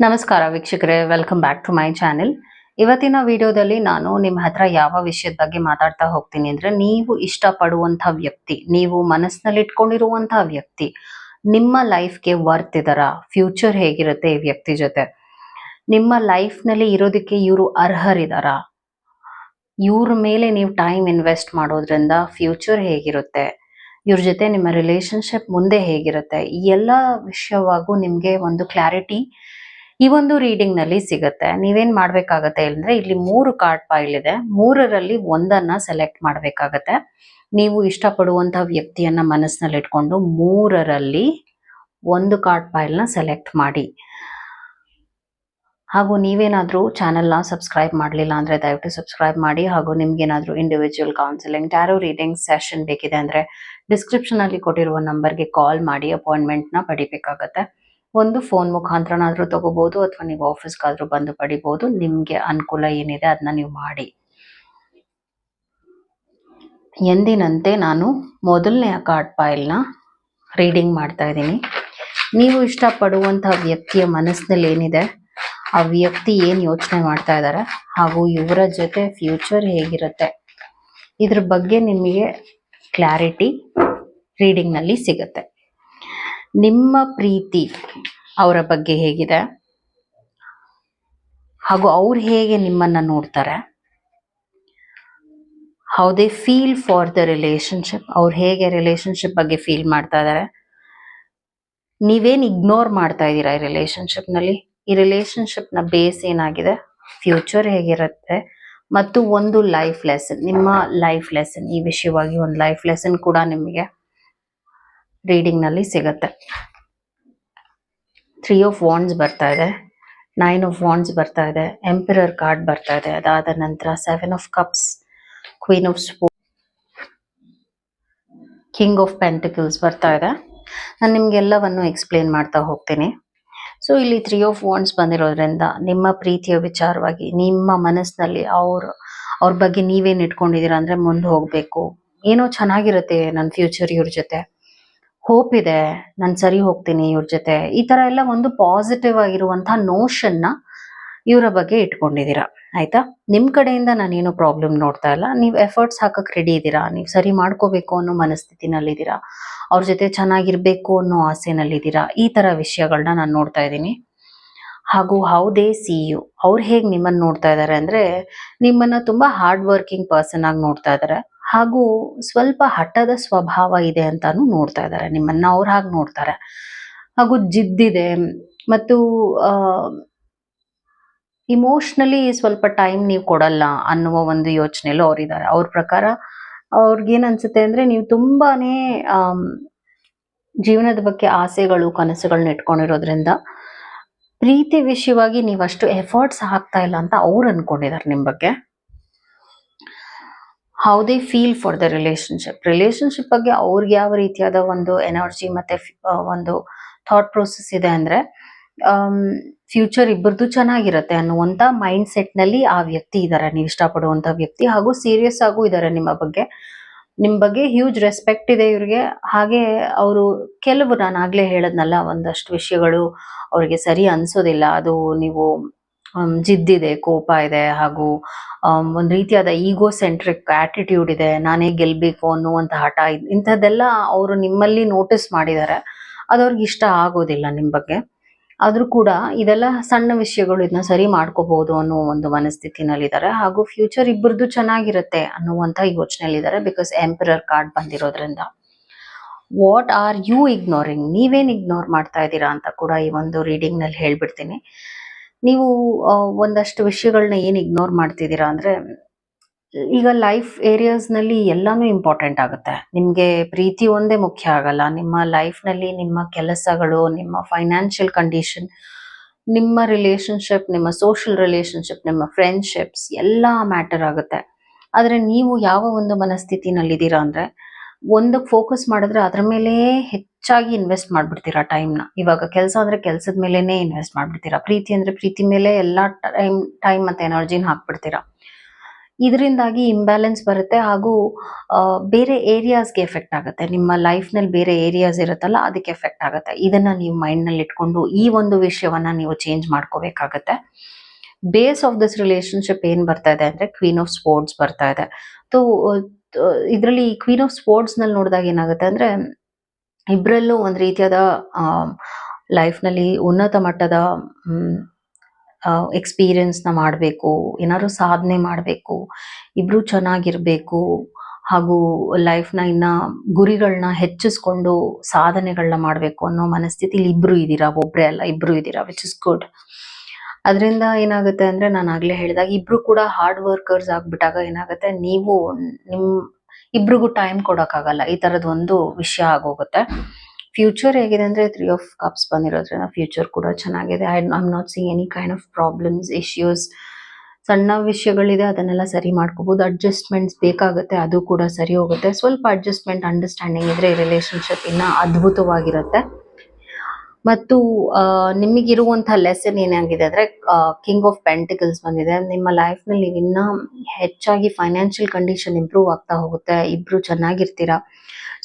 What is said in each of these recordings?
ನಮಸ್ಕಾರ ವೀಕ್ಷಕರೇ welcome back to my channel ಇವತ್ತಿನ ವಿಡಿಯೋದಲ್ಲಿ ನಾನು ನಿಮ್ಮ ಹತ್ರ ಯಾವ ವಿಷಯದ ಬಗ್ಗೆ ಮಾತಾಡ್ತಾ ಹೋಗ್ತೀನಿ ಅಂದ್ರೆ, ನೀವು ಇಷ್ಟಪಡುವಂಥ ವ್ಯಕ್ತಿ, ನೀವು ಮನಸ್ಸಿನಲ್ಲಿ ಇಟ್ಕೊಂಡಿರುವಂತಹ ವ್ಯಕ್ತಿ, ನಿಮ್ಮ ಲೈಫ್ಗೆ ವರ್ತ್ ಇದಾರ ಫ್ಯೂಚರ್ ಹೇಗಿರುತ್ತೆ ಈ ವ್ಯಕ್ತಿ ಜೊತೆ? ನಿಮ್ಮ ಲೈಫ್ನಲ್ಲಿ ಇರೋದಕ್ಕೆ ಇವರು ಅರ್ಹರಿದಾರ? ಇವ್ರ ಮೇಲೆ ನೀವು ಟೈಮ್ ಇನ್ವೆಸ್ಟ್ ಮಾಡೋದ್ರಿಂದ ಫ್ಯೂಚರ್ ಹೇಗಿರುತ್ತೆ? ಇವ್ರ ಜೊತೆ ನಿಮ್ಮ ರಿಲೇಶನ್ಶಿಪ್ ಮುಂದೆ ಹೇಗಿರುತ್ತೆ? ಈ ಎಲ್ಲ ವಿಷಯವಾಗೂ ನಿಮಗೆ ಒಂದು ಕ್ಲಾರಿಟಿ ಈ ಒಂದು ರೀಡಿಂಗ್ನಲ್ಲಿ ಸಿಗುತ್ತೆ. ನೀವೇನ್ ಮಾಡ್ಬೇಕಾಗತ್ತೆ ಅಂದ್ರೆ ಇಲ್ಲಿ ಮೂರು ಕಾರ್ಡ್ ಫೈಲ್ ಇದೆ. ಮೂರರಲ್ಲಿ ಒಂದನ್ನ ಸೆಲೆಕ್ಟ್ ಮಾಡ್ಬೇಕಾಗತ್ತೆ. ನೀವು ಇಷ್ಟಪಡುವಂತಹ ವ್ಯಕ್ತಿಯನ್ನ ಮನಸ್ಸಿನಲ್ಲಿ ಇಟ್ಕೊಂಡು ಮೂರರಲ್ಲಿ ಒಂದು ಕಾರ್ಡ್ ಫೈಲ್ನ ಸೆಲೆಕ್ಟ್ ಮಾಡಿ. ಹಾಗೂ ನೀವೇನಾದ್ರೂ ಚಾನೆಲ್ನ ಸಬ್ಸ್ಕ್ರೈಬ್ ಮಾಡಲಿಲ್ಲ ಅಂದ್ರೆ ದಯವಿಟ್ಟು ಸಬ್ಸ್ಕ್ರೈಬ್ ಮಾಡಿ. ಹಾಗೂ ನಿಮ್ಗೇನಾದ್ರೂ individual counselling tarot reading session ಬೇಕಿದೆ ಅಂದ್ರೆ ಡಿಸ್ಕ್ರಿಪ್ಷನ್ ಅಲ್ಲಿ ಕೊಟ್ಟಿರುವ ನಂಬರ್ಗೆ ಕಾಲ್ ಮಾಡಿ ಅಪಾಯಿಂಟ್ಮೆಂಟ್ನ ಪಡಿಬೇಕಾಗತ್ತೆ. ಒಂದು ಫೋನ್ ಮುಖಾಂತರನಾದ್ರೂ ತಗೋಬಹುದು ಅಥವಾ ನೀವು ಆಫೀಸ್ಗಾದ್ರೂ ಬಂದು ಪಡಿಬಹುದು ನಿಮ್ಗೆ ಅನುಕೂಲ ಏನಿದೆ ಅದನ್ನ ನೀವು ಮಾಡಿ. ಎಂದಿನಂತೆ ನಾನು ಮೊದಲನೆಯ ಕಾರ್ಡ್ ಫೈಲ್ನ ರೀಡಿಂಗ್ ಮಾಡ್ತಾ ಇದ್ದೀನಿ. ನೀವು ಇಷ್ಟಪಡುವಂತಹ ವ್ಯಕ್ತಿಯ ಮನಸ್ಸಿನಲ್ಲಿ ಏನಿದೆ, ಆ ವ್ಯಕ್ತಿ ಏನ್ ಯೋಚನೆ ಮಾಡ್ತಾ ಇದ್ದಾರೆ ಹಾಗೂ ಇವರ ಜೊತೆ ಫ್ಯೂಚರ್ ಹೇಗಿರುತ್ತೆ, ಇದ್ರ ಬಗ್ಗೆ ನಿಮಗೆ ಕ್ಲಾರಿಟಿ ರೀಡಿಂಗ್ನಲ್ಲಿ ಸಿಗುತ್ತೆ. ನಿಮ್ಮ ಪ್ರೀತಿ ಅವರ ಬಗ್ಗೆ ಹೇಗಿದೆ? ಹಾಗೂ ಅವ್ರು ಹೇಗೆ ನಿಮ್ಮನ್ನ ನೋಡ್ತಾರೆ? How they feel for the relationship ಅವ್ರು ಹೇಗೆ ರಿಲೇಶನ್ಶಿಪ್ ಬಗ್ಗೆ ಫೀಲ್ ಮಾಡ್ತಾ ಇದ್ದಾರೆ? ನೀವೇನ್ ಇಗ್ನೋರ್ ಮಾಡ್ತಾ ಇದ್ದೀರಾ ಈ ರಿಲೇಷನ್ಶಿಪ್ನಲ್ಲಿ ಈ ರಿಲೇಷನ್ಶಿಪ್ನ ಬೇಸ್ ಏನಾಗಿದೆ? ಫ್ಯೂಚರ್ ಹೇಗಿರುತ್ತೆ? ಮತ್ತು ಒಂದು ಲೈಫ್ ಲೆಸನ್ ನಿಮ್ಮ ಲೈಫ್ ಲೆಸನ್ ಈ ವಿಷಯವಾಗಿ ಒಂದು ಲೈಫ್ ಲೆಸನ್ ಕೂಡ ನಿಮಗೆ ರೀಡಿಂಗ್ನಲ್ಲಿ ಸಿಗುತ್ತೆ. ತ್ರೀ ಆಫ್ ವಾಂಡ್ಸ್ ಬರ್ತಾ ಇದೆ. ನೈನ್ ಆಫ್ ವಾಂಡ್ಸ್ ಬರ್ತಾ ಇದೆ. ಎಂಪಿರರ್ ಕಾರ್ಡ್ ಬರ್ತಾ ಇದೆ. ಅದಾದ ನಂತರ seven of cups queen of ಸ್ಪೋ king of pentacles ಬರ್ತಾ ಇದೆ. ನಾನು ನಿಮ್ಗೆಲ್ಲವನ್ನು ಎಕ್ಸ್ಪ್ಲೇನ್ ಮಾಡ್ತಾ ಹೋಗ್ತೀನಿ. ಸೊ ಇಲ್ಲಿ ತ್ರೀ ಆಫ್ ವಾಂಡ್ಸ್ ಬಂದಿರೋದ್ರಿಂದ ನಿಮ್ಮ ಪ್ರೀತಿಯ ವಿಚಾರವಾಗಿ, ನಿಮ್ಮ ಮನಸ್ಸಿನಲ್ಲಿ ಅವ್ರ ಅವ್ರ ಬಗ್ಗೆ ನೀವೇನು ಇಟ್ಕೊಂಡಿದ್ದೀರಾ ಅಂದ್ರೆ ಮುಂದೆ ಹೋಗಬೇಕು. ಏನೋ ಚೆನ್ನಾಗಿರುತ್ತೆ ನನ್ನ ಫ್ಯೂಚರ್ ಇವ್ರ ಜೊತೆ. ಹೋಪ್ ಇದೆ, ನಾನು ಸರಿ ಹೋಗ್ತೀನಿ ಇವ್ರ ಜೊತೆ. ಈ ತರ ಎಲ್ಲ ಒಂದು ಪಾಸಿಟಿವ್ ಆಗಿರುವಂತಹ ನೋಷನ್ನ ಇವರ ಬಗ್ಗೆ ಇಟ್ಕೊಂಡಿದ್ದೀರಾ ಆಯ್ತಾ? ನಿಮ್ ಕಡೆಯಿಂದ ನಾನೇನು ಪ್ರಾಬ್ಲಮ್ ನೋಡ್ತಾ ಇಲ್ಲ. ನೀವು ಎಫರ್ಟ್ಸ್ ಹಾಕಕ್ ರೆಡಿ ಇದ್ದೀರಾ ನೀವು ಸರಿ ಮಾಡ್ಕೋಬೇಕು ಅನ್ನೋ ಮನಸ್ಥಿತಿನಲ್ಲಿದ್ದೀರಾ ಅವ್ರ ಜೊತೆ ಚೆನ್ನಾಗಿರ್ಬೇಕು ಅನ್ನೋ ಆಸೆನಲ್ಲಿದ್ದೀರಾ ಈ ತರ ವಿಷಯಗಳನ್ನ ನಾನು ನೋಡ್ತಾ ಇದ್ದೀನಿ. ಹಾಗೂ ಹೌ ದೇ ಸಿ ಯು ಅವ್ರು ಹೇಗೆ ನಿಮ್ಮನ್ನು ನೋಡ್ತಾ ಇದ್ದಾರೆ ಅಂದ್ರೆ ನಿಮ್ಮನ್ನ ತುಂಬಾ ಹಾರ್ಡ್ ವರ್ಕಿಂಗ್ ಪರ್ಸನ್ ಆಗಿ ನೋಡ್ತಾ ಇದ್ದಾರೆ ಹಾಗೂ ಸ್ವಲ್ಪ ಹಠದ ಸ್ವಭಾವ ಇದೆ ಅಂತಾನು ನೋಡ್ತಾ ಇದ್ದಾರೆ. ನಿಮ್ಮನ್ನ ಅವ್ರ ಹಾಗೆ ನೋಡ್ತಾರೆ. ಹಾಗೂ ಜಿದ್ದಿದೆ. ಮತ್ತು ಇಮೋಷ್ನಲಿ ಸ್ವಲ್ಪ ಟೈಮ್ ನೀವು ಕೊಡಲ್ಲ ಅನ್ನುವ ಒಂದು ಯೋಚನೆಯಲ್ಲೂ ಅವರಿದ್ದಾರೆ. ಅವ್ರ ಪ್ರಕಾರ ಅವ್ರಿಗೇನು ಅನ್ಸುತ್ತೆ ಅಂದ್ರೆ ನೀವು ತುಂಬಾನೇ ಜೀವನದ ಬಗ್ಗೆ ಆಸೆಗಳು ಕನಸುಗಳನ್ನ ಇಟ್ಕೊಂಡಿರೋದ್ರಿಂದ ಪ್ರೀತಿ ವಿಷಯವಾಗಿ ನೀವಷ್ಟು ಎಫರ್ಟ್ಸ್ ಹಾಕ್ತಾ ಇಲ್ಲ ಅಂತ ಅವ್ರು ಅನ್ಕೊಂಡಿದ್ದಾರೆ ನಿಮ್ ಬಗ್ಗೆ. How they feel for the relationship relationship ಬಗ್ಗೆ ಅವ್ರಿಗೆ ಯಾವ ರೀತಿಯಾದ ಒಂದು ಎನರ್ಜಿ ಮತ್ತೆ ಒಂದು ಥಾಟ್ ಪ್ರೋಸೆಸ್ ಇದೆ ಅಂದ್ರೆ ಫ್ಯೂಚರ್ ಇಬ್ಬರದು ಚೆನ್ನಾಗಿರುತ್ತೆ ಅನ್ನುವಂತ ಮೈಂಡ್ ಸೆಟ್ನಲ್ಲಿ ಆ ವ್ಯಕ್ತಿ ಇದ್ದಾರೆ ನೀವು ಇಷ್ಟಪಡುವಂತ ವ್ಯಕ್ತಿ ಹಾಗೂ ಸೀರಿಯಸ್ ಆಗೂ ಇದ್ದಾರೆ ನಿಮ್ಮ ಬಗ್ಗೆ. ನಿಮ್ಮ ಬಗ್ಗೆ ಹ್ಯೂಜ್ ರೆಸ್ಪೆಕ್ಟ್ ಇದೆ ಇವ್ರಿಗೆ. ಹಾಗೆ ಅವರು ಕೆಲವು ನಾನು ಆಗ್ಲೇ ಹೇಳದ್ನಲ್ಲ, ಒಂದಷ್ಟು ವಿಷಯಗಳು ಅವರಿಗೆ ಸರಿ ಅನ್ಸೋದಿಲ್ಲ. ಅದು ನೀವು ಜಿದ್ದಿದೆ, ಕೋಪ ಇದೆ ಹಾಗೂ ಒಂದು ರೀತಿಯಾದ ಈಗೋ ಸೆಂಟ್ರಿಕ್ ಆಟಿಟ್ಯೂಡ್ ಇದೆ, ನಾನೇ ಗೆಲ್ಬೇಕು ಅನ್ನುವಂತ ಹಠ ಇಂಥದ್ದೆಲ್ಲ ಅವರು ನಿಮ್ಮಲ್ಲಿ ನೋಟಿಸ್ ಮಾಡಿದ್ದಾರೆ ಅದು ಅವ್ರಿಗೆ ಇಷ್ಟ ಆಗೋದಿಲ್ಲ ನಿಮ್ ಬಗ್ಗೆ. ಆದ್ರೂ ಕೂಡ ಇದೆಲ್ಲ ಸಣ್ಣ ವಿಷಯಗಳು ಇದನ್ನ ಸರಿ ಮಾಡ್ಕೋಬಹುದು ಅನ್ನೋ ಒಂದು ಮನಸ್ಥಿತಿನಲ್ಲಿದ್ದಾರೆ ಹಾಗೂ ಫ್ಯೂಚರ್ ಇಬ್ಬರದ್ದು ಚೆನ್ನಾಗಿರುತ್ತೆ ಅನ್ನುವಂತ ಯೋಚನೆಯಲ್ಲಿದ್ದಾರೆ ಬಿಕಾಸ್ ಎಂಪರರ್ ಕಾರ್ಡ್ ಬಂದಿರೋದ್ರಿಂದ. ವಾಟ್ ಆರ್ ಯು ಇಗ್ನೋರಿಂಗ್ ನೀವೇನ್ ಇಗ್ನೋರ್ ಮಾಡ್ತಾ ಇದ್ದೀರಾ ಅಂತ ಕೂಡ ಈ ಒಂದು ರೀಡಿಂಗ್ನಲ್ಲಿ ಹೇಳ್ಬಿಡ್ತೀನಿ. ನೀವು ಒಂದಷ್ಟು ವಿಷಯಗಳನ್ನ ಏನು ಇಗ್ನೋರ್ ಮಾಡ್ತಿದ್ದೀರಾ ಅಂದ್ರೆ, ಈಗ ಲೈಫ್ ಏರಿಯಾಸ್ನಲ್ಲಿ ಎಲ್ಲಾನು ಇಂಪಾರ್ಟೆಂಟ್ ಆಗುತ್ತೆ. ನಿಮಗೆ ಪ್ರೀತಿ ಒಂದೇ ಮುಖ್ಯ ಆಗಲ್ಲ. ನಿಮ್ಮ ಲೈಫ್ನಲ್ಲಿ ನಿಮ್ಮ ಕೆಲಸಗಳು, ನಿಮ್ಮ ಫೈನಾನ್ಷಿಯಲ್ ಕಂಡೀಷನ್ ನಿಮ್ಮ ರಿಲೇಷನ್ಶಿಪ್ ನಿಮ್ಮ ಸೋಷಿಯಲ್ ರಿಲೇಷನ್ಶಿಪ್ ನಿಮ್ಮ ಫ್ರೆಂಡ್ಶಿಪ್ಸ್ ಎಲ್ಲ ಮ್ಯಾಟರ್ ಆಗುತ್ತೆ. ಆದರೆ ನೀವು ಯಾವ ಒಂದು ಮನಸ್ಥಿತಿನಲ್ಲಿದ್ದೀರಾ ಅಂದ್ರೆ ಒಂದಕ್ಕೆ ಫೋಕಸ್ ಮಾಡಿದ್ರೆ ಅದರ ಮೇಲೆ ಹೆಚ್ಚಾಗಿ ಇನ್ವೆಸ್ಟ್ ಮಾಡ್ಬಿಡ್ತೀರಾ ಟೈಮ್ನ ಇವಾಗ ಕೆಲಸ ಅಂದ್ರೆ ಕೆಲಸದ ಮೇಲೆನೆ ಇನ್ವೆಸ್ಟ್ ಮಾಡ್ಬಿಡ್ತೀರಾ? ಪ್ರೀತಿ ಅಂದ್ರೆ ಪ್ರೀತಿ ಮೇಲೆ ಎಲ್ಲಾ ಟೈಮ್ ಟೈಮ್ ಮತ್ತೆ ಎನರ್ಜಿನ ಹಾಕ್ಬಿಡ್ತೀರಾ? ಇದರಿಂದಾಗಿ ಇಂಬ್ಯಾಲೆನ್ಸ್ ಬರುತ್ತೆ ಹಾಗೂ ಬೇರೆ ಏರಿಯಾಸ್ಗೆ ಎಫೆಕ್ಟ್ ಆಗುತ್ತೆ. ನಿಮ್ಮ ಲೈಫ್ನಲ್ಲಿ ಬೇರೆ ಏರಿಯಾಸ್ ಇರುತ್ತಲ್ಲ, ಅದಕ್ಕೆ ಎಫೆಕ್ಟ್ ಆಗುತ್ತೆ. ಇದನ್ನ ನೀವು ಮೈಂಡ್ನಲ್ಲಿ ಇಟ್ಕೊಂಡು ಈ ಒಂದು ವಿಷಯವನ್ನ ನೀವು ಚೇಂಜ್ ಮಾಡ್ಕೋಬೇಕಾಗತ್ತೆ. ಬೇಸ್ ಆಫ್ ದಿಸ್ ರಿಲೇಶನ್ಶಿಪ್ ಏನ್ ಬರ್ತಾ ಇದೆ ಅಂದ್ರೆ ಕ್ವೀನ್ ಆಫ್ ಸ್ಪೋರ್ಟ್ಸ್ ಬರ್ತಾ ಇದೆ. ಸೊ ಇದರಲ್ಲಿ ಕ್ವೀನ್ ಆಫ್ ಸ್ಪೋರ್ಟ್ಸ್ನಲ್ಲಿ ನೋಡಿದಾಗ ಏನಾಗುತ್ತೆ ಅಂದ್ರೆ ಇಬ್ಬರಲ್ಲೂ ಒಂದು ರೀತಿಯಾದ ಲೈಫ್ನಲ್ಲಿ ಉನ್ನತ ಮಟ್ಟದ ಎಕ್ಸ್ಪೀರಿಯನ್ಸ್ನ ಮಾಡಬೇಕು, ಏನಾದ್ರು ಸಾಧನೆ ಮಾಡಬೇಕು, ಇಬ್ರು ಚೆನ್ನಾಗಿರಬೇಕು, ಹಾಗೂ ಲೈಫ್ನ ಇನ್ನ ಗುರಿಗಳನ್ನ ಹೆಚ್ಚಿಸ್ಕೊಂಡು ಸಾಧನೆಗಳನ್ನ ಮಾಡಬೇಕು ಅನ್ನೋ ಮನಸ್ಥಿತಿಲಿ ಇಬ್ರು ಇದ್ದೀರಾ ಒಬ್ಬರೇ ಅಲ್ಲ, ಇಬ್ರು ಇದ್ದೀರಾ ವಿಚ್ ಇಸ್ ಗುಡ್ ಅದರಿಂದ ಏನಾಗುತ್ತೆ ಅಂದ್ರೆ ನಾನು ಆಗ್ಲೇ ಹೇಳಿದಾಗ ಇಬ್ರು ಕೂಡ ಹಾರ್ಡ್ ವರ್ಕರ್ಸ್ ಆಗಿಬಿಟ್ಟಾಗ ಏನಾಗುತ್ತೆ, ನೀವು ನಿಮ್ ಇಬ್ರಿಗೂ ಟೈಮ್ ಕೊಡೋಕ್ಕಾಗಲ್ಲ. ಈ ತರದ ಒಂದು ವಿಷಯ ಆಗೋಗುತ್ತೆ. ಫ್ಯೂಚರ್ ಹೇಗಿದೆ ಅಂದ್ರೆ ತ್ರೀ ಆಫ್ ಕಪ್ಸ್ ಬಂದಿರೋದ್ರಿಂದ ಫ್ಯೂಚರ್ ಕೂಡ ಚೆನ್ನಾಗಿದೆ. I am not seeing any kind of problems issues ಸಣ್ಣ ವಿಷಯಗಳಿದೆ, ಅದನ್ನೆಲ್ಲ ಸರಿ ಮಾಡ್ಕೋಬಹುದು ಅಡ್ಜಸ್ಟ್ಮೆಂಟ್ಸ್ ಬೇಕಾಗುತ್ತೆ, ಅದು ಕೂಡ ಸರಿ ಹೋಗುತ್ತೆ. ಸ್ವಲ್ಪ ಅಡ್ಜಸ್ಟ್ಮೆಂಟ್ ಅಂಡರ್ಸ್ಟ್ಯಾಂಡಿಂಗ್ ಇದ್ರೆ ರಿಲೇಶನ್ಶಿಪ್ ಇನ್ನ ಅದ್ಭುತವಾಗಿರುತ್ತೆ. ಮತ್ತು ನಿಮಗಿರುವಂತಹ ಲೆಸನ್ ಏನಾಗಿದೆ ಅಂದ್ರೆ ಕಿಂಗ್ ಆಫ್ ಪೆಂಟಿಕಲ್ಸ್ ಬಂದಿದೆ. ನಿಮ್ಮ ಲೈಫ್ನಲ್ಲಿ ಇನ್ನ ಹೆಚ್ಚಾಗಿ ಫೈನಾನ್ಷಿಯಲ್ ಕಂಡೀಷನ್ ಇಂಪ್ರೂವ್ ಆಗ್ತಾ ಹೋಗುತ್ತೆ. ಇಬ್ರು ಚೆನ್ನಾಗಿರ್ತೀರ?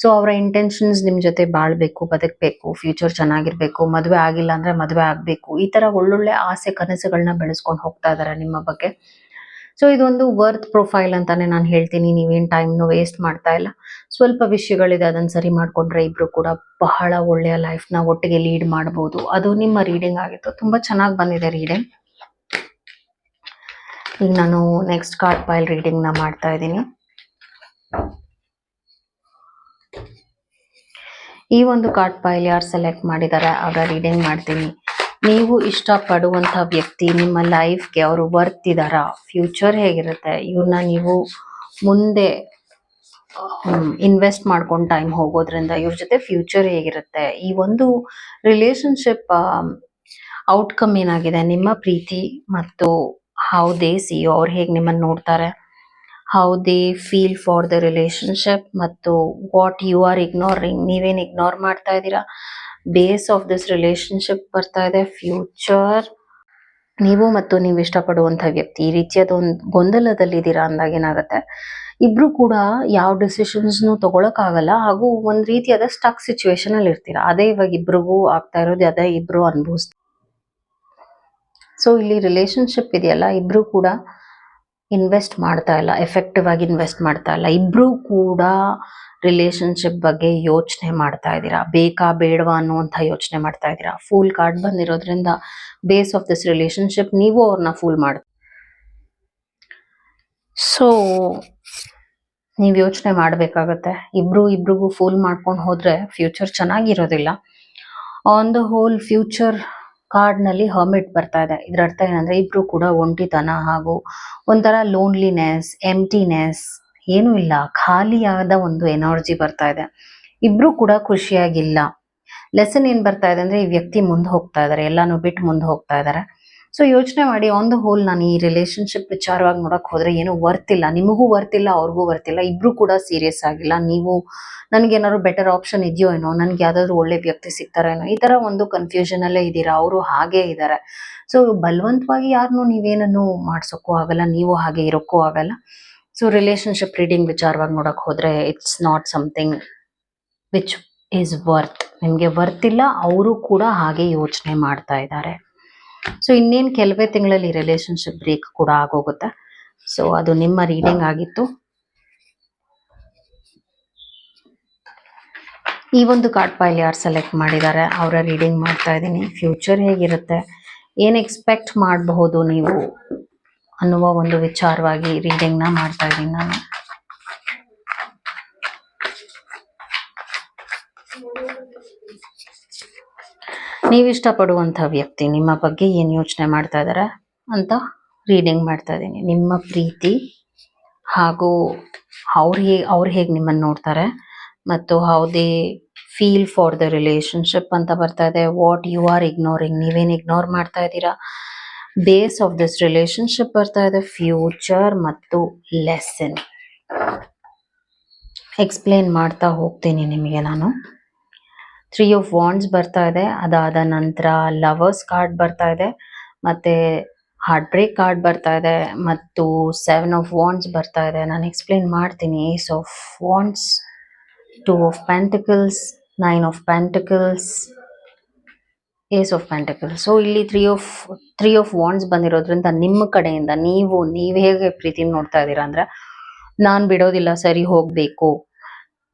ಸೊ ಅವರ ಇಂಟೆನ್ಷನ್ಸ್ ನಿಮ್ ಜೊತೆ ಬಾಳ್ಬೇಕು, ಬದುಕಬೇಕು ಫ್ಯೂಚರ್ ಚೆನ್ನಾಗಿರ್ಬೇಕು, ಮದುವೆ ಆಗಿಲ್ಲ ಅಂದ್ರೆ ಮದುವೆ ಆಗ್ಬೇಕು. ಈ ತರ ಒಳ್ಳೊಳ್ಳೆ ಆಸೆ ಕನಸುಗಳನ್ನ ಬೆಳೆಸ್ಕೊಂಡು ಹೋಗ್ತಾ ಇದಾರೆ ನಿಮ್ಮ ಬಗ್ಗೆ. ಸೊ ಇದೊಂದು ವರ್ತ್ ಪ್ರೊಫೈಲ್ ಅಂತಾನೆ ನಾನು ಹೇಳ್ತೀನಿ. ನೀವೇನ್ ಟೈಮ್ನು ವೇಸ್ಟ್ ಮಾಡ್ತಾ ಇಲ್ಲ. ಸ್ವಲ್ಪ ವಿಷಯಗಳಿದೆ, ಅದನ್ನ ಸರಿ ಮಾಡ್ಕೊಂಡ್ರೆ ಇಬ್ರು ಕೂಡ ಬಹಳ ಒಳ್ಳೆಯ ಲೈಫ್ನ ಒಟ್ಟಿಗೆ ಲೀಡ್ ಮಾಡಬಹುದು ಅದು ನಿಮ್ಮ ರೀಡಿಂಗ್ ಆಗಿತ್ತು. ತುಂಬಾ ಚೆನ್ನಾಗಿ ಬಂದಿದೆ ರೀಡಿಂಗ್ ಈಗ ನಾನು ನೆಕ್ಸ್ಟ್ ಕಾರ್ಡ್ ಪೈಲ್ ರೀಡಿಂಗ್ನ ಮಾಡ್ತಾ ಇದ್ದೀನಿ. ಈ ಒಂದು ಕಾರ್ಡ್ ಪೈಲ್ ಯಾರು ಸೆಲೆಕ್ಟ್ ಮಾಡಿದ್ದಾರೆ ಅವರ ರೀಡಿಂಗ್ ಮಾಡ್ತೀನಿ. ನೀವು ಇಷ್ಟಪಡುವಂಥ ವ್ಯಕ್ತಿ ನಿಮ್ಮ ಲೈಫ್ಗೆ ಅವರು ವರ್ತ್ ಇದ್ದಾರಾ ಫ್ಯೂಚರ್ ಹೇಗಿರುತ್ತೆ? ಇವ್ರನ್ನ ನೀವು ಮುಂದೆ ಇನ್ವೆಸ್ಟ್ ಮಾಡ್ಕೊಂಡು ಟೈಮ್ ಹೋಗೋದ್ರಿಂದ ಇವ್ರ ಜೊತೆ ಫ್ಯೂಚರ್ ಹೇಗಿರುತ್ತೆ? ಈ ಒಂದು ರಿಲೇಶನ್ಶಿಪ್ ಔಟ್ಕಮ್ ಏನಾಗಿದೆ? ನಿಮ್ಮ ಪ್ರೀತಿ ಮತ್ತು ಹೌ ದೇ ಸಿ ಅವ್ರು ಹೇಗೆ ನಿಮ್ಮನ್ನ ನೋಡ್ತಾರೆ? How they feel for the relationship ಮತ್ತು ವಾಟ್ ಯು ಆರ್ ಇಗ್ನೋರಿಂಗ್ ನೀವೇನು ಇಗ್ನೋರ್ ಮಾಡ್ತಾ ಇದ್ದೀರಾ? ಬೇಸ್ ಆಫ್ ದಿಸ್ ರಿಲೇಶನ್ಶಿಪ್ ಬರ್ತಾ ಇದೆ ಫ್ಯೂಚರ್ ನೀವು ಮತ್ತು ನೀವು ಇಷ್ಟಪಡುವಂತ ವ್ಯಕ್ತಿ ಈ ರೀತಿಯಾದ ಒಂದು ಗೊಂದಲದಲ್ಲಿದ್ದೀರಾ ಅಂದಾಗ ಏನಾಗುತ್ತೆ? ಇಬ್ರು ಕೂಡ ಯಾವ ಡಿಸಿಷನ್ಸ್ನು ತಗೊಳಕ್ಕಾಗಲ್ಲ ಹಾಗೂ ಒಂದು ರೀತಿಯಾದ ಸ್ಟಕ್ ಸಿಚುವೇಶನ್ ಅಲ್ಲಿ ಇರ್ತೀರಾ. ಅದೇ ಇವಾಗ ಇಬ್ರಿಗೂ ಆಗ್ತಾ ಇರೋದು, ಅದೇ ಇಬ್ರು ಅನುಭವಿಸ್ತಾರೆ ಸೊ ಇಲ್ಲಿ ರಿಲೇಶನ್ಶಿಪ್ ಇದೆಯಲ್ಲ, ಇಬ್ರು ಕೂಡ ಇನ್ವೆಸ್ಟ್ ಮಾಡ್ತಾ ಇಲ್ಲ ಎಫೆಕ್ಟಿವ್ ಆಗಿ ಇನ್ವೆಸ್ಟ್ ಮಾಡ್ತಾ ಇಲ್ಲ. ಇಬ್ರು ಕೂಡ ರಿಲೇಶನ್ಶಿಪ್ ಬಗ್ಗೆ ಯೋಚನೆ ಮಾಡ್ತಾ ಇದ್ದೀರಾ? ಬೇಕಾ ಬೇಡವಾ ಅನ್ನುವಂಥ ಯೋಚನೆ ಮಾಡ್ತಾ ಇದ್ದೀರಾ? ಫೂಲ್ ಕಾರ್ಡ್ ಬಂದಿರೋದ್ರಿಂದ ಬೇಸ್ ಆಫ್ ದಿಸ್ ರಿಲೇಶನ್ಶಿಪ್ ನೀವು ಅವ್ರನ್ನ ಫೂಲ್ ಮಾಡ ಸೊ ನೀವು ಯೋಚನೆ ಮಾಡಬೇಕಾಗತ್ತೆ. ಇಬ್ರು ಇಬ್ರಿಗೂ ಫೂಲ್ ಮಾಡ್ಕೊಂಡು ಹೋದ್ರೆ ಫ್ಯೂಚರ್ ಚೆನ್ನಾಗಿರೋದಿಲ್ಲ. ಆನ್ ದ ಹೋಲ್ ಫ್ಯೂಚರ್ ಕಾರ್ಡ್ನಲ್ಲಿ ಹರ್ಮಿಟ್ ಬರ್ತಾ ಇದೆ. ಇದರ ಅರ್ಥ ಏನಂದ್ರೆ ಇಬ್ರು ಕೂಡ ಒಂಟಿತನ ಹಾಗೂ ಒಂಥರ ಲೋನ್ಲಿನೆಸ್ ಎಂಟಿನೆಸ್ ಏನೂ ಇಲ್ಲ. ಖಾಲಿಯಾದ ಒಂದು ಎನರ್ಜಿ ಬರ್ತಾ ಇದೆ. ಇಬ್ರು ಕೂಡ ಖುಷಿಯಾಗಿಲ್ಲ. ಲೆಸನ್ ಏನ್ ಬರ್ತಾ ಇದೆ ಅಂದ್ರೆ ಈ ವ್ಯಕ್ತಿ ಮುಂದೆ ಹೋಗ್ತಾ ಇದ್ದಾರೆ ಎಲ್ಲಾನು ಬಿಟ್ಟು ಮುಂದೆ ಹೋಗ್ತಾ ಇದಾರೆ. ಸೊ ಯೋಚನೆ ಮಾಡಿ ಆನ್ ದ ಹೋಲ್ ನಾನು ಈ ರಿಲೇಶನ್ಶಿಪ್ ವಿಚಾರವಾಗಿ ನೋಡಕ್ ಹೋದ್ರೆ ಏನು ವರ್ತ್ ಇಲ್ಲ. ನಿಮಗೂ ವರ್ತ್ ಇಲ್ಲ, ಅವ್ರಿಗೂ ವರ್ತ್ ಇಲ್ಲ. ಇಬ್ರು ಕೂಡ ಸೀರಿಯಸ್ ಆಗಿಲ್ಲ. ನೀವು ನನ್ಗೆ ಏನಾದ್ರು ಬೆಟರ್ ಆಪ್ಷನ್ ಇದೆಯೋ ಏನೋ, ನನಗೆ ಯಾವ್ದಾದ್ರು ಒಳ್ಳೆ ವ್ಯಕ್ತಿ ಸಿಗ್ತಾರೇನೋ ಈ ತರ ಒಂದು ಕನ್ಫ್ಯೂಷನ್ ಅಲ್ಲೇ ಇದ್ದೀರಾ? ಅವರು ಹಾಗೆ ಇದ್ದಾರೆ ಸೊ ಬಲವಂತವಾಗಿ ಯಾರನ್ನು ನೀವೇನನ್ನು ಮಾಡ್ಸೋಕ್ಕೂ ಆಗಲ್ಲ, ನೀವು ಹಾಗೆ ಇರೋಕ್ಕೂ ಆಗಲ್ಲ. ಸೊ ರಿಲೇಶನ್ಶಿಪ್ ರೀಡಿಂಗ್ ವಿಚಾರವಾಗಿ ನೋಡಕ್ ಹೋದ್ರೆ it's not something which is worth ನಿಮ್ಗೆ ವರ್ತ್ ಇಲ್ಲ, ಅವರು ಕೂಡ ಹಾಗೆ ಯೋಚನೆ ಮಾಡ್ತಾ ಇದ್ದಾರೆ. ಸೊ ಇನ್ನೇನು ಕೆಲವೇ ತಿಂಗಳಲ್ಲಿ ರಿಲೇಶನ್ಶಿಪ್ ಬ್ರೇಕ್ ಕೂಡ ಆಗೋಗುತ್ತೆ? ಸೊ ಅದು ನಿಮ್ಮ ರೀಡಿಂಗ್ ಆಗಿತ್ತು. ಈ ಒಂದು ಕಾರ್ಡ್ ಪೈಲ್ ಯಾರು ಸೆಲೆಕ್ಟ್ ಮಾಡಿದ್ದಾರೆ, ಅವರ ರೀಡಿಂಗ್ ಮಾಡ್ತಾ ಇದ್ದೀನಿ. ಫ್ಯೂಚರ್ ಹೇಗಿರುತ್ತೆ? ಏನು ಎಕ್ಸ್ಪೆಕ್ಟ್ ಮಾಡಬಹುದು ನೀವು ಅನ್ನುವ ಒಂದು ವಿಚಾರವಾಗಿ ರೀಡಿಂಗ್ನ ಮಾಡ್ತಾ ಇದ್ದೀನಿ ನಾನು. ನೀವು ಇಷ್ಟಪಡುವಂಥ ವ್ಯಕ್ತಿ ನಿಮ್ಮ ಬಗ್ಗೆ ಏನು ಯೋಚನೆ ಮಾಡ್ತಾ ಇದ್ದಾರೆ ಅಂತ ರೀಡಿಂಗ್ ಮಾಡ್ತಾ ಇದ್ದೀನಿ. ನಿಮ್ಮ ಪ್ರೀತಿ ಹಾಗೂ ಅವ್ರು ಹೇಗೆ ಅವ್ರು ಹೇಗೆ ನಿಮ್ಮನ್ನು ನೋಡ್ತಾರೆ ಮತ್ತು how they feel for the relationship ಅಂತ ಬರ್ತಾ ಇದೆ. ವಾಟ್ ಯು ಆರ್ ಇಗ್ನೋರಿಂಗ್ ನೀವೇನು ಇಗ್ನೋರ್ ಮಾಡ್ತಾ ಇದ್ದೀರಾ? ಬೇಸ್ ಆಫ್ ದಿಸ್ ರಿಲೇಶನ್ಶಿಪ್ ಬರ್ತಾ ಇದೆ. ಫ್ಯೂಚರ್ ಮತ್ತು ಲೆಸನ್ ಎಕ್ಸ್ಪ್ಲೇನ್ ಮಾಡ್ತಾ ಹೋಗ್ತೀನಿ ನಿಮಗೆ ನಾನು. ತ್ರೀ ಆಫ್ ವಾಂಡ್ಸ್ ಬರ್ತಾ ಇದೆ. ಅದಾದ ನಂತರ ಲವರ್ಸ್ ಕಾರ್ಡ್ ಬರ್ತಾ ಇದೆ. ಮತ್ತೆ ಹಾರ್ಟ್ ಬ್ರೇಕ್ ಕಾರ್ಡ್ ಬರ್ತಾ ಇದೆ. ಮತ್ತು ಸೆವೆನ್ ಆಫ್ ವಾಂಡ್ಸ್ ಬರ್ತಾ ಇದೆ. ನಾನು ಎಕ್ಸ್ಪ್ಲೇನ್ ಮಾಡ್ತೀನಿ. Ace of wands two of pentacles nine of pentacles ace of pentacles so ಇಲ್ಲಿ three of three of wands ಬಂದಿರೋದ್ರಿಂದ ನಿಮ್ಮ ಕಡೆಯಿಂದ ನೀವು ನೀವು ಹೇಗೆ ಪ್ರೀತಿ ನೋಡ್ತಾ ಇದ್ದೀರಾ ಅಂದ್ರೆ ನಾನು ಬಿಡೋದಿಲ್ಲ, ಸರಿ ಹೋಗ್ಬೇಕು.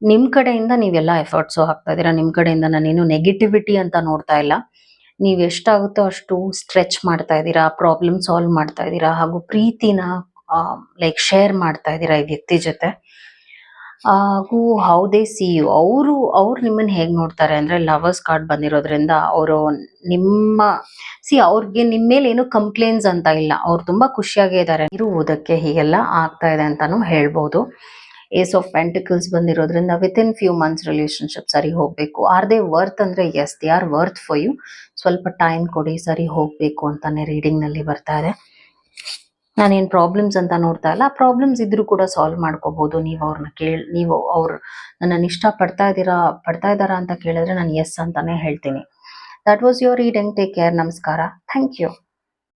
ನಿಮ್ ಕಡೆಯಿಂದ ನೀವೆಲ್ಲ ಎಫರ್ಟ್ಸು ಹಾಕ್ತಾ ಇದ್ದೀರಾ? ನಿಮ್ ಕಡೆಯಿಂದ ನಾನೇನು ನೆಗೆಟಿವಿಟಿ ಅಂತ ನೋಡ್ತಾ ಇಲ್ಲ. ನೀವು ಎಷ್ಟಾಗುತ್ತೋ ಅಷ್ಟು ಸ್ಟ್ರೆಚ್ ಮಾಡ್ತಾ ಇದ್ದೀರಾ ಪ್ರಾಬ್ಲಮ್ ಸಾಲ್ವ್ ಮಾಡ್ತಾ ಇದ್ದೀರಾ, ಹಾಗೂ ಪ್ರೀತಿನ ಲೈಕ್ ಶೇರ್ ಮಾಡ್ತಾ ಇದ್ದೀರಾ ಈ ವ್ಯಕ್ತಿ ಜೊತೆ. ಹಾಗೂ ಹೌ ದೇ ಸಿ ಯು ಅವರು, ಅವ್ರು ನಿಮ್ಮನ್ನ ಹೇಗೆ ನೋಡ್ತಾರೆ ಅಂದ್ರೆ ಲವರ್ಸ್ ಕಾರ್ಡ್ ಬಂದಿರೋದ್ರಿಂದ ಅವರು ನಿಮ್ಮ ಸಿ ಅವ್ರಿಗೆ ನಿಮ್ಮ ಮೇಲೆ ಏನು ಕಂಪ್ಲೇಂಟ್ಸ್ ಅಂತ ಇಲ್ಲ. ಅವ್ರು ತುಂಬಾ ಖುಷಿಯಾಗೇ ಇದ್ದಾರೆ. ಇರುವುದಕ್ಕೆ ಹೀಗೆಲ್ಲ ಆಗ್ತಾ ಇದೆ ಅಂತಲೂ ಹೇಳ್ಬೋದು. ಏಸ್ ಆಫ್ ಪೆಂಟಿಕಲ್ಸ್ ಬಂದಿರೋದ್ರಿಂದ within few months relationship ಸರಿ ಹೋಗ್ಬೇಕು. ಆರ್ ದೇ ವರ್ತ್ ಅಂದ್ರೆ yes they are worth for you ಸ್ವಲ್ಪ ಟೈಮ್ ಕೊಡಿ, ಸರಿ ಹೋಗ್ಬೇಕು ಅಂತಾನೆ ರೀಡಿಂಗ್ನಲ್ಲಿ ಬರ್ತಾ ಇದೆ. ನಾನೇನು ಪ್ರಾಬ್ಲಮ್ಸ್ ಅಂತ ನೋಡ್ತಾ ಇಲ್ಲ. ಪ್ರಾಬ್ಲಮ್ಸ್ ಇದ್ರೂ ಕೂಡ ಸಾಲ್ವ್ ಮಾಡ್ಕೋಬಹುದು ನೀವು ಅವ್ರನ್ನ ಕೇಳ, ನೀವು ಅವ್ರು ನನ್ನನ್ನು ಇಷ್ಟ ಪಡ್ತಾ ಇದ್ದೀರಾ ಪಡ್ತಾ ಇದ್ದಾರಾ ಅಂತ ಕೇಳಿದ್ರೆ ನಾನು ಎಸ್ ಅಂತಾನೆ ಹೇಳ್ತೀನಿ. That was your reading take care ನಮಸ್ಕಾರ. Thank you